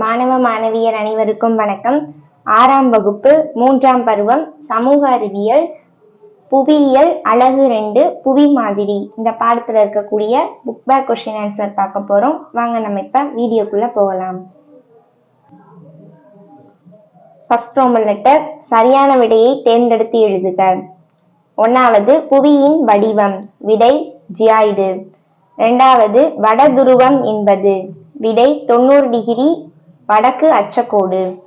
மாணவ மாணவியர் அனைவருக்கும் வணக்கம். ஆறாம் வகுப்பு மூன்றாம் பருவம் சமூக அறிவியல் புவியியல் அழகு ரெண்டு புவி மாதிரி. இந்த பாடத்துல இருக்கக்கூடிய புக் பேக் கொஸ்டின் ஆன்சர் பார்க்க போறோம். வாங்க நம்ம இப்ப வீடியோக்குள்ள போகலாம். ஃபர்ஸ்ட் ரோமன் லெட்டர் சரியான விடையை தேர்ந்தெடுத்து எழுதுக. ஒன்னாவது புவியின் வடிவம். விடை ஜியாய்டு. இரண்டாவது வடதுருவம் என்பது. விடை தொண்ணூறு டிகிரி வடக்கு அச்சக்கோடு.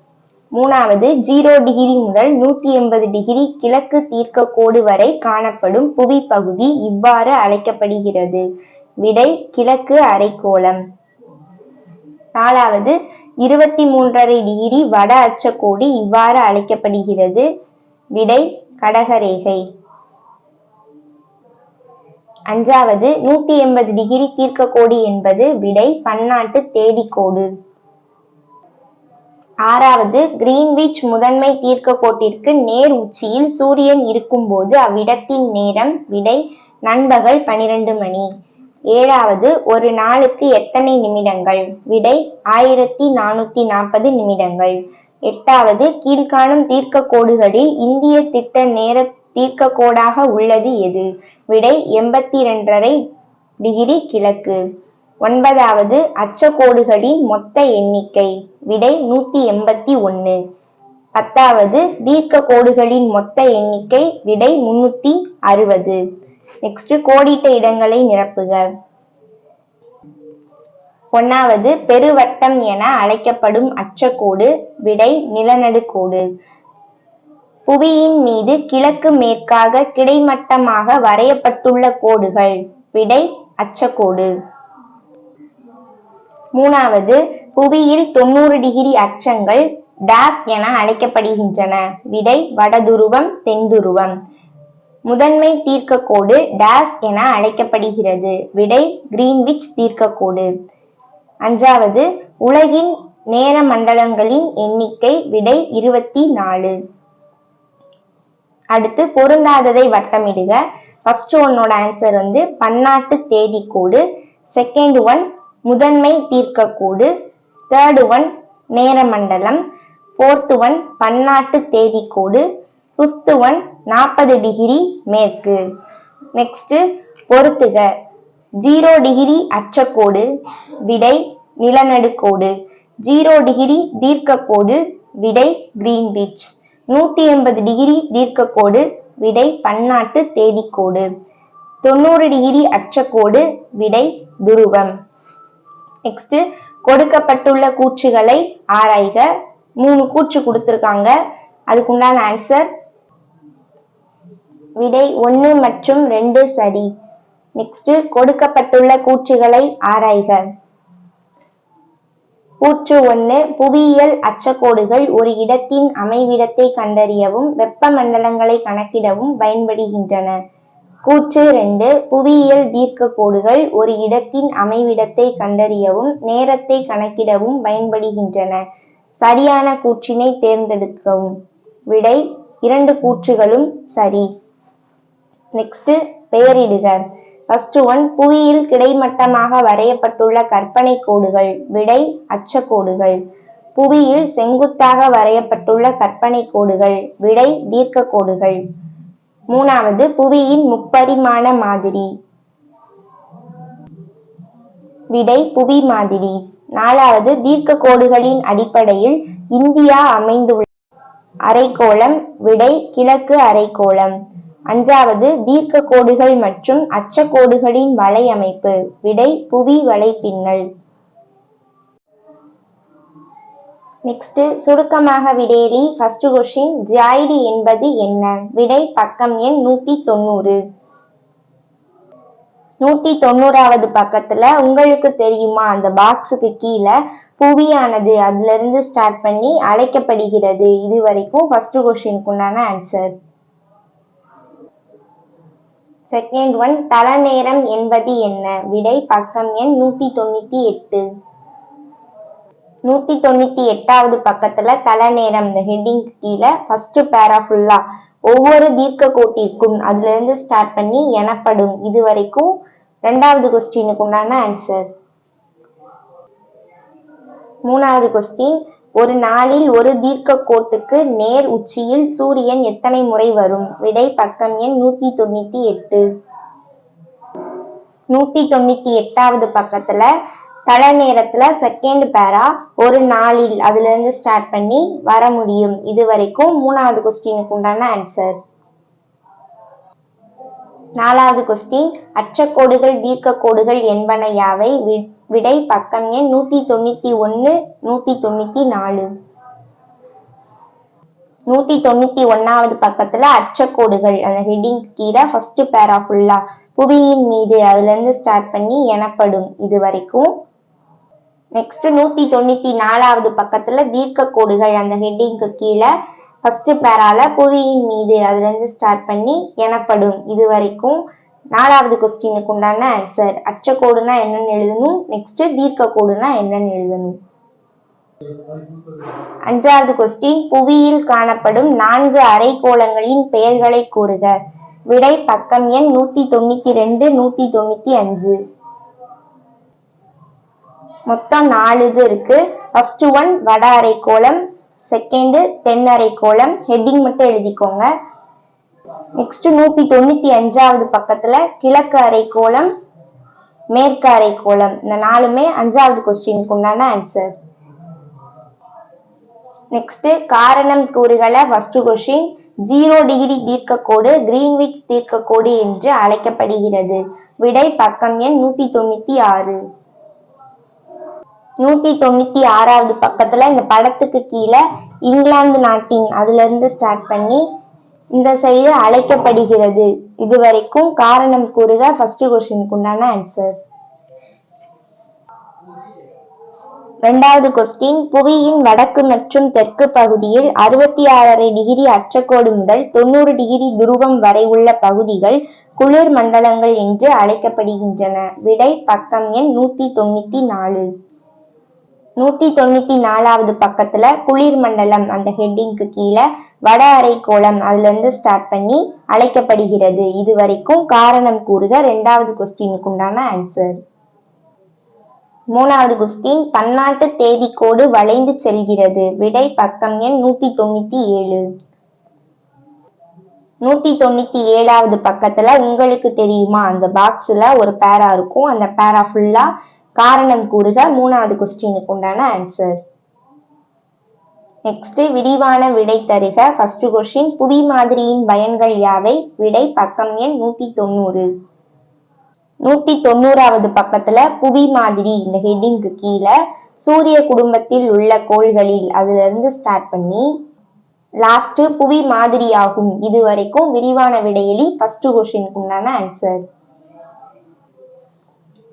மூணாவது ஜீரோ டிகிரி முதல் நூத்தி எண்பது டிகிரி கிழக்கு தீர்க்க கோடு வரை காணப்படும் புவி பகுதி இவ்வாறு அழைக்கப்படுகிறது. விடை கிழக்கு அரைக்கோளம். நாலாவது இருபத்தி மூன்றரை டிகிரி வட அச்சக்கோடு இவ்வாறு அழைக்கப்படுகிறது. விடை கடகரேகை. அஞ்சாவது நூத்தி எண்பது டிகிரி தீர்க்க கோடு என்பது விடை பன்னாட்டு தேதிக்கோடு. ஆறாவது கிரீன்விச் முதன்மை தீர்க்க கோட்டிற்கு நேர் உச்சியில் சூரியன் இருக்கும்போது அவ்விடத்தின் நேரம் விடை நண்பகல் பனிரெண்டு மணி. ஏழாவது ஒரு நாளுக்கு எத்தனை நிமிடங்கள்? விடை ஆயிரத்தி நானூத்தி நாற்பது நிமிடங்கள். எட்டாவது கீழ்காணும் தீர்க்க கோடுகளில் இந்திய திட்ட நேர தீர்க்க கோடாக உள்ளது எது? விடை எண்பத்தி இரண்டரை டிகிரி கிழக்கு. ஒன்பதாவது அச்சக்கோடுகளின் மொத்த எண்ணிக்கை விடை நூத்தி எண்பத்தி ஒன்னு. பத்தாவது தீர்க்க கோடுகளின் மொத்த எண்ணிக்கை விடை முன்னூத்தி அறுபது. நெக்ஸ்ட் கோடிட்ட இடங்களை நிரப்புக. ஒன்னாவது பெருவட்டம் என அழைக்கப்படும் அச்சக்கோடு விடை நிலநடுக்கோடு. புவியின் மீது கிழக்கு மேற்காக கிடைமட்டமாக வரையப்பட்டுள்ள கோடுகள் விடை அச்சக்கோடு. மூணாவது புவியில் தொண்ணூறு டிகிரி அச்சங்கள் டேஸ் என அழைக்கப்படுகின்றன. விடை வடதுருவம் தென்துருவம். முதன்மை தீர்க்கக்கோடு டேஸ் என அழைக்கப்படுகிறது. விடை கிரீன்விச் தீர்க்கக்கோடு அஞ்சாவது உலகின் நேர மண்டலங்களின் எண்ணிக்கை விடை இருபத்தி நாலு அடுத்து பொருந்தாததை வட்டமிடுக. ஃபர்ஸ்ட் ஒன்னோட ஆன்சர் வந்து பன்னாட்டு தேதி கோடு செகண்ட் ஒன் முதன்மை தீர்க்கக்கூடு. தேர்டு ஒன் நேரமண்டலம். ஃபோர்த்து ஒன் பன்னாட்டு தேதி கோடு ஃபிஃப்த்து ஒன் நாற்பது டிகிரி மேற்கு. நெக்ஸ்ட்டு பொறுத்துக. ஜீரோ டிகிரி அச்சக்கோடு விடை நிலநடுக்கோடு. ஜீரோ டிகிரி தீர்க்கக்கோடு விடை கிரீன்விச் நூற்றி எண்பது டிகிரி தீர்க்கக்கோடு விடை பன்னாட்டு தேதிக்கோடு. தொண்ணூறு டிகிரி அச்சக்கோடு விடை துருவம். நெக்ஸ்ட் கொடுக்கப்பட்டுள்ள கூற்றுகளை ஆராய்க. மூணு கூற்று கொடுத்துருக்காங்க. அதுக்குண்டான ஆன்சர் விடை ஒன்று மற்றும் ரெண்டு சரி. நெக்ஸ்ட் கொடுக்கப்பட்டுள்ள கூற்றுகளை ஆராய்க. கூற்று ஒன்று புவியியல் அச்சக்கோடுகள் ஒரு இடத்தின் அமைவிடத்தை கண்டறியவும் வெப்பமண்டலங்களை கணக்கிடவும் பயன்படுகின்றன. கூற்று ரெண்டு புவியியல் தீர்க்க கோடுகள் ஒரு இடத்தின் அமைவிடத்தை கண்டறியவும் நேரத்தை கணக்கிடவும் பயன்படுகின்றன. சரியான கூற்றினை தேர்ந்தெடுக்கவும். விடை இரண்டு கூற்றுகளும் சரி. நெக்ஸ்ட் பெயரிடுக. ஃபர்ஸ்ட் ஒன் புவியில் கிடைமட்டமாக வரையப்பட்டுள்ள கற்பனை கோடுகள். விடை அச்சக்கோடுகள். புவியில் செங்குத்தாக வரையப்பட்டுள்ள கற்பனை கோடுகள். விடை தீர்க்க கோடுகள் மூணாவது புவியின் முப்பரிமாண மாதிரி. விடை புவி மாதிரி. நாலாவது தீர்க்க கோடுகளின் அடிப்படையில் இந்தியா அமைந்துள்ள அரைக்கோளம் விடை கிழக்கு அரைக்கோளம். அஞ்சாவது தீர்க்க கோடுகள் மற்றும் அச்சக்கோடுகளின் வலையமைப்பு. விடை புவி வலைப்பின்னல். நெக்ஸ்ட் சுருக்கமாக விடேரி ஃபர்ஸ்ட் கொஷின் ஜாயிடு என்பது என்ன? விடை பக்கம் எண் நூத்தி தொண்ணூறு நூத்தி தொண்ணூறாவது பக்கத்துல உங்களுக்கு தெரியுமா? அந்த பாக்ஸுக்கு கீழே புவியானது அதுல இருந்து ஸ்டார்ட் பண்ணி அழைக்கப்படுகிறது. இது வரைக்கும் ஃபர்ஸ்ட் கொஸ்டினுக்கு உண்டான ஆன்சர் செகண்ட் ஒன் தல நேரம் என்பது என்ன? விடை பக்கம் எண் நூத்தி தொண்ணூத்தி எட்டு. நூத்தி தொண்ணூத்தி எட்டாவது பக்கத்துல தல நேரம் இந்த ஹெட்டிங் கீழே ஃபர்ஸ்ட் பேரா ஃபுல்லா ஒவ்வொரு தீர்க்க கோட்டிற்கும் அதுல இருந்து ஸ்டார்ட் பண்ணி எனப்படும் இது வரைக்கும் ரெண்டாவது கொஸ்டினுக்கு உண்டான ஆன்சர் மூணாவது கொஸ்டின் ஒரு நாளில் ஒரு தீர்க்க கோட்டுக்கு நேர் உச்சியில் சூரியன் எத்தனை முறை வரும்? விடை பக்கம் எண் நூத்தி தொண்ணூத்தி எட்டு. நூத்தி தொண்ணூத்தி எட்டாவது பக்கத்துல தலை நேரத்துல செகண்ட் பேரா ஒரு நாளில் அதுல இருந்து ஸ்டார்ட் பண்ணி வர முடியும். இது வரைக்கும் மூணாவது கொஸ்டினுக்கு உண்டான ஆன்சர் நாலாவது கொஸ்டின் அச்சக்கோடுகள் தீர்க்க கோடுகள் என்பன யாவை? விடை பக்கம் எண் நூத்தி தொண்ணூத்தி ஒன்னு நூத்தி தொண்ணூத்தி நாலு. நூத்தி தொண்ணூத்தி ஒன்னாவது பக்கத்துல அச்சக்கோடுகள் அந்த ஹெட்டிங் கீழே ஃபர்ஸ்ட் பேரா ஃபுல்லா புவியின் மீது அதுல இருந்து ஸ்டார்ட் பண்ணி எனப்படும். இது வரைக்கும் நெக்ஸ்ட் நூத்தி தொண்ணூத்தி நாலாவது பக்கத்துல தீர்க்க கோடுகள் அந்த ஹெட்டிங்க்கு கீழே ஃபர்ஸ்ட் பேரால புவியின் மீது அதுல இருந்து ஸ்டார்ட் பண்ணி எனப்படும் இது வரைக்கும் நாலாவது கொஸ்டினுக்கு உண்டான ஆன்சர் அச்சக்கோடுனா என்னன்னு எழுதணும். நெக்ஸ்ட் தீர்க்க கோடுனா என்னன்னு எழுதணும். அஞ்சாவது கொஸ்டின் புவியில் காணப்படும் நான்கு அரைக்கோளங்களின் பெயர்களை கூறுக. விடை பக்கம் எண் நூத்தி தொண்ணூத்தி ரெண்டு நூத்தி தொண்ணூத்தி அஞ்சு. மொத்தம் நாலு இது இருக்கு. ஃபர்ஸ்ட் ஒன் வட அரைக்கோளம் செகண்டு தென் அரைக்கோளம் ஹெட்டிங் மட்டும் எழுதிக்கோங்க. நெக்ஸ்ட் நூத்தி தொண்ணூத்தி அஞ்சாவது பக்கத்துல கிழக்கு அரைக்கோளம் மேற்கு அரைக்கோளம் இந்த நாலுமே அஞ்சாவது கொஸ்டினுக்கு உண்டான ஆன்சர் நெக்ஸ்ட் காரணம் கூறுகளை ஃபர்ஸ்ட் கொஸ்டின் ஜீரோ டிகிரி தீர்க்கக்கோடு கிரீன்விச் தீர்க்கக்கோடு என்று அழைக்கப்படுகிறது. விடை பக்கம் எண் நூத்தி தொண்ணூத்தி ஆறு. நூத்தி தொண்ணூத்தி ஆறாவது பக்கத்துல இந்த படத்துக்கு கீழே இங்கிலாந்து நாட்டின் அதுல இருந்து ஸ்டார்ட் பண்ணி இந்த சைடு அழைக்கப்படுகிறது. இது வரைக்கும் காரணம் கூறுக ஃபர்ஸ்ட் கொஸ்டினுக்கு உண்டான ஆன்சர் ரெண்டாவது கொஸ்டின் புவியின் வடக்கு மற்றும் தெற்கு பகுதியில் அறுபத்தி ஆறரை டிகிரி அச்சக்கோடு முதல் தொண்ணூறு டிகிரி துருவம் வரை உள்ள பகுதிகள் குளிர் மண்டலங்கள் என்று அழைக்கப்படுகின்றன. விடை பக்கம் எண் நூத்தி தொண்ணூத்தி நாலு. நூத்தி தொண்ணூத்தி நாலாவது பக்கத்துல குளிர் மண்டலம் அந்த ஹெட்டிங்க்கு கீழே வட அரைக்கோளம் அதுல இருந்து ஸ்டார்ட் பண்ணி அழைக்கப்படுகிறது. இது வரைக்கும் காரணம் கூறுக. ரெண்டாவது கொஸ்டினுக்கு உண்டான ஆன்சர் மூணாவது கொஸ்டின் பன்னாட்டு தேதிக்கோடு வளைந்து செல்கிறது. விடை பக்கம் எண் நூத்தி தொண்ணூத்தி ஏழு. நூத்தி தொண்ணூத்தி ஏழாவது பக்கத்துல உங்களுக்கு தெரியுமா? அந்த பாக்ஸ்ல ஒரு பேரா இருக்கும். அந்த பேரா ஃபுல்லா காரணம் கூறுக. மூணாவது கொஸ்டினுக்கு உண்டான ஆன்சர் நெக்ஸ்ட் விரிவான விடை தருக. ஃபர்ஸ்ட் கொஸ்டின் புவி மாதிரியின் பயன்கள் யாவை? விடை பக்கம் எண் நூத்தி தொண்ணூறு நூத்தி தொண்ணூறாவது பக்கத்துல புவி மாதிரி இந்த ஹெட்டிங்க்கு கீழே சூரிய குடும்பத்தில் உள்ள கோள்களில் அதுல இருந்து ஸ்டார்ட் பண்ணி லாஸ்ட் புவி மாதிரியாகும். இது வரைக்கும் விரிவான விடையெளி ஃபர்ஸ்ட் கொஸ்டினுக்கு உண்டான ஆன்சர்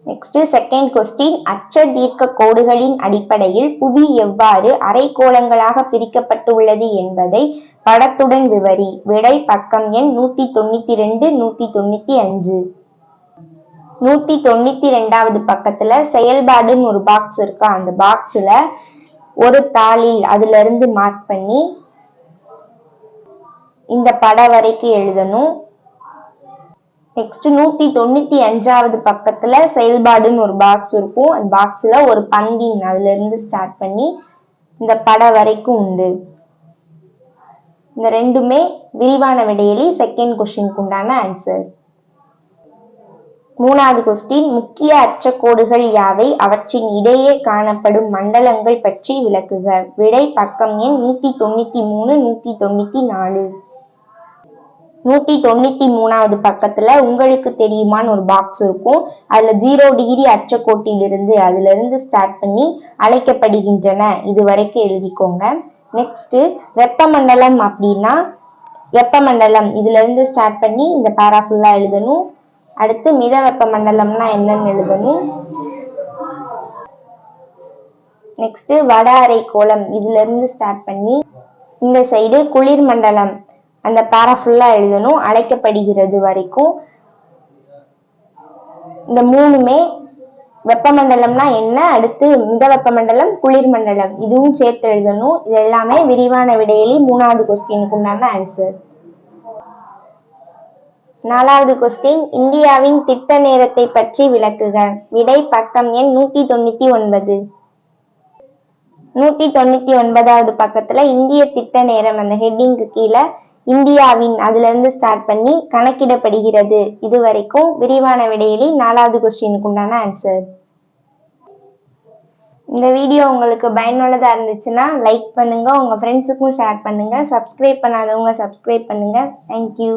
நெக்ஸ்ட் செகண்ட் கொஸ்டின் அச்ச தீர்க்க கோடுகளின் அடிப்படையில் புவி எவ்வாறு அரைக்கோளங்களாக பிரிக்கப்பட்டுள்ளது என்பதை படத்துடன் விவரி. விடை பக்கம் எண் நூத்தி தொண்ணூத்தி ரெண்டு நூத்தி தொண்ணூத்தி அஞ்சு நூத்தி தொண்ணூத்தி ரெண்டாவது பக்கத்துல செயல்பாடுன்னு ஒரு பாக்ஸ் இருக்கு? அந்த பாக்ஸ்ல ஒரு தாளில் அதுல இருந்து மார்க் பண்ணி இந்த படம் வரைக்கும் எழுதணும். நெக்ஸ்ட் நூத்தி தொண்ணூத்தி அஞ்சாவது பக்கத்துல செயல்பாடுன்னு ஒரு பாக்ஸ் இருக்கும். அந்த பாக்ஸ்ல ஒரு பந்தின் அதுல இருந்து ஸ்டார்ட் பண்ணி இந்த படம் வரைக்கும் உண்டு. இந்த ரெண்டுமே விரிவான விடையலி செகண்ட் கொஸ்டினுக்கு உண்டான ஆன்சர் மூணாவது கொஸ்டின் முக்கிய அச்சக்கோடுகள் யாவை? அவற்றின் இடையே காணப்படும் மண்டலங்கள் பற்றி விளக்குக. விடை பக்கம் எண் நூத்தி தொண்ணூத்தி மூணு நூத்தி தொண்ணூத்தி நாலு. நூத்தி தொண்ணூத்தி மூணாவது பக்கத்துல உங்களுக்கு தெரியுமான்னு ஒரு பாக்ஸ் இருக்கும். அதுல ஜீரோ டிகிரி அச்சக்கோட்டிலிருந்து அதுல இருந்து ஸ்டார்ட் பண்ணி அழைக்கப்படுகின்றன. இது வரைக்கும் எழுதிக்கோங்க. நெக்ஸ்ட் வெப்பமண்டலம் அப்படின்னா வெப்பமண்டலம். இதுல இருந்து ஸ்டார்ட் பண்ணி இந்த பேரா ஃபுல்லா எழுதணும். அடுத்து மித வெப்பமண்டலம்னா என்னன்னு எழுதணும். நெக்ஸ்ட் வட அரைக்கோளம். இதுல இருந்து ஸ்டார்ட் பண்ணி இந்த சைடு குளிர் மண்டலம் அந்த பேரா ஃபுல்லா எழுதணும். அழைக்கப்படுகிறது வரைக்கும் இந்த மூணுமே வெப்பமண்டலம்னா என்ன? அடுத்து மித வெப்பமண்டலம் குளிர் மண்டலம். இதுவும் சேர்த்து எழுதணும். இது எல்லாமே விரிவான விடையிலே மூணாவது கொஸ்டினுக்கு உண்டான ஆன்சர் நாலாவது கொஸ்டின் இந்தியாவின் திட்ட நேரத்தை பற்றி விளக்குக. விடை பக்கம் எண் நூத்தி தொண்ணூத்தி ஒன்பது. நூத்தி தொண்ணூத்தி ஒன்பதாவது பக்கத்துல இந்திய திட்ட நேரம் அந்த ஹெட்டிங்க்கு கீழே இந்தியாவின் அதிலிருந்து ஸ்டார்ட் பண்ணி கணக்கிடப்படுகிறது. இது வரைக்கும் விரிவான விடையிலி நாலாவது கொஸ்டினுக்கு உண்டான ஆன்சர் இந்த வீடியோ உங்களுக்கு பயனுள்ளதாக இருந்துச்சுன்னா லைக் பண்ணுங்கள் உங்கள் ஃப்ரெண்ட்ஸுக்கும் ஷேர் பண்ணுங்கள் சப்ஸ்கிரைப் பண்ணாதவங்க சப்ஸ்கிரைப் பண்ணுங்கள் தேங்க்யூ